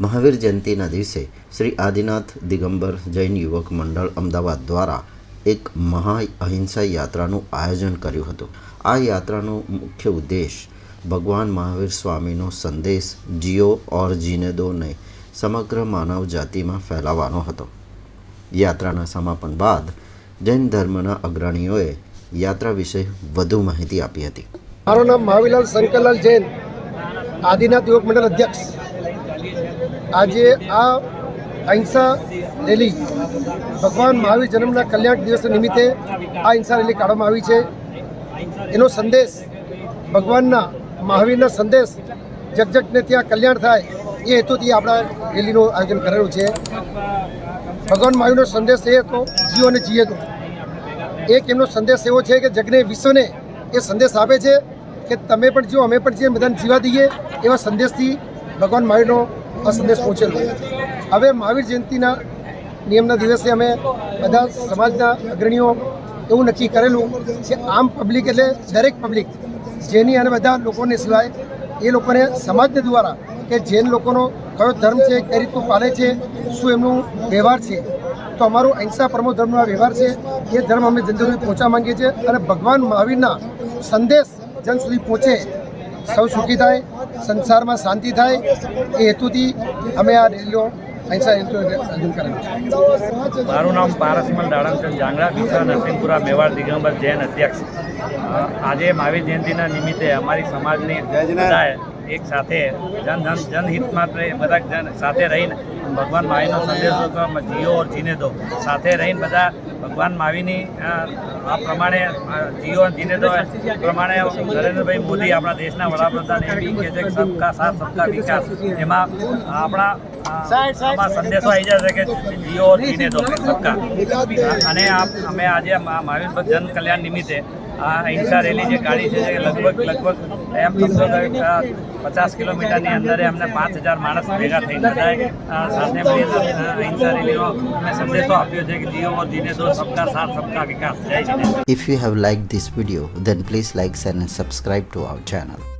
મહાવીર જયંતિના દિવસે શ્રી આદિનાથ દિગંબર જૈન યુવક મંડળ અમદાવાદ દ્વારા એક મહા અહિંસા યાત્રાનું આયોજન કર્યું હતું. આ યાત્રાનો મુખ્ય ઉદ્દેશ ભગવાન મહાવીર સ્વામીનો સંદેશ જીઓ ઓર જીને દોને સમગ્ર માનવ જાતિમાં ફેલાવવાનો હતો. યાત્રાના સમાપન બાદ જૈન ધર્મના અગ્રણીઓએ યાત્રા વિશે વધુ માહિતી આપી હતી. મારું નામ મહાવીલાલ શંકરલાલ જૈન, આદિનાથ યુવક મંડળ અધ્યક્ષ. આજે આ અહિંસા રેલી ભગવાન મહાવીર જન્મના કલ્યાણ દિવસ નિમિત્તે આ અહિંસા રેલી કાઢવામાં આવી છે. એનો સંદેશ ભગવાનના મહાવીરના સંદેશ જગજગને ત્યાં કલ્યાણ થાય એ હેતુથી આપણા રેલીનું આયોજન કરેલું છે. ભગવાન મહાવીરનો સંદેશ એ હતો, જીવો અને જીએ તો એક એમનો સંદેશ એવો છે કે જગને વિશ્વને એ સંદેશ આપે છે કે તમે પણ જીવો, અમે પણ જીએ, બધાને જીવા દઈએ એવા સંદેશથી ભગવાન મહાવીરનો આ સંદેશ પહોંચેલો. હવે મહાવીર જયંતિના નિયમના દિવસે અમે બધા સમાજના અગ્રણીઓ એવું નક્કી કરેલું કે આમ પબ્લિક એટલે દરેક પબ્લિક જેની અને બધા લોકોને સિવાય એ લોકોને સમાજને દ્વારા કે જૈન લોકોનો કયો ધર્મ છે, કઈ રીતનું પાલે છે, શું એમનું વ્યવહાર છે. તો અમારો અહિંસા પરમો ધર્મનો આ વ્યવહાર છે, એ ધર્મ અમે જન સુધી પહોંચવા માંગીએ છીએ અને ભગવાન મહાવીરના સંદેશ જન સુધી પહોંચે સૌ સુખી થાય, સંસારમાં શાંતિ થાય. એ હેતુથી અમે આ રેલીઓ મારું નામ પારસમલ દાડમચંદ જાંગડા દિશા નરસિંહપુરા મેવાડ દિગંબર જૈન અધ્યક્ષ. આજે મહાવીર જયંતિના નિમિત્તે અમારી સમાજની બધાએ એક સાથે જન જન જનહિત માટે બધા જન સાથે રહીને ભગવાન મહાવીરનો સંદેશો, જીઓ ઓર જીને દો સાથે રહીને બધા ભગવાન માવીની, આ પ્રમાણે જીઓ જીને દો પ્રમાણે નરેન્દ્રભાઈ મોદી આપણા દેશના વડાપ્રધાન એ બી કહે છે કે સબકા સાથ, સબકા વિકાસ. એમાં આપણા આમાં સંદેશો આવી જશે કે જીઓ જીને તો, સબકા. અને અમે આજે મહાવીર જન કલ્યાણ નિમિત્તે આ અહિંસા રેલી જે કાઢી છે લગભગ લગભગ એમ સમજો પચાસ કિલોમીટરની અંદર અમને પાંચ હજાર માણસ ભેગા થઈ બધાએ અ, સાથે અહિંસા રેલીનો અમે સંદેશો આપ્યો છે કે જીઓ જીને દો સબકા સાથ સબકા વિકાસ જય if you have have this video video, please please and share to our channel.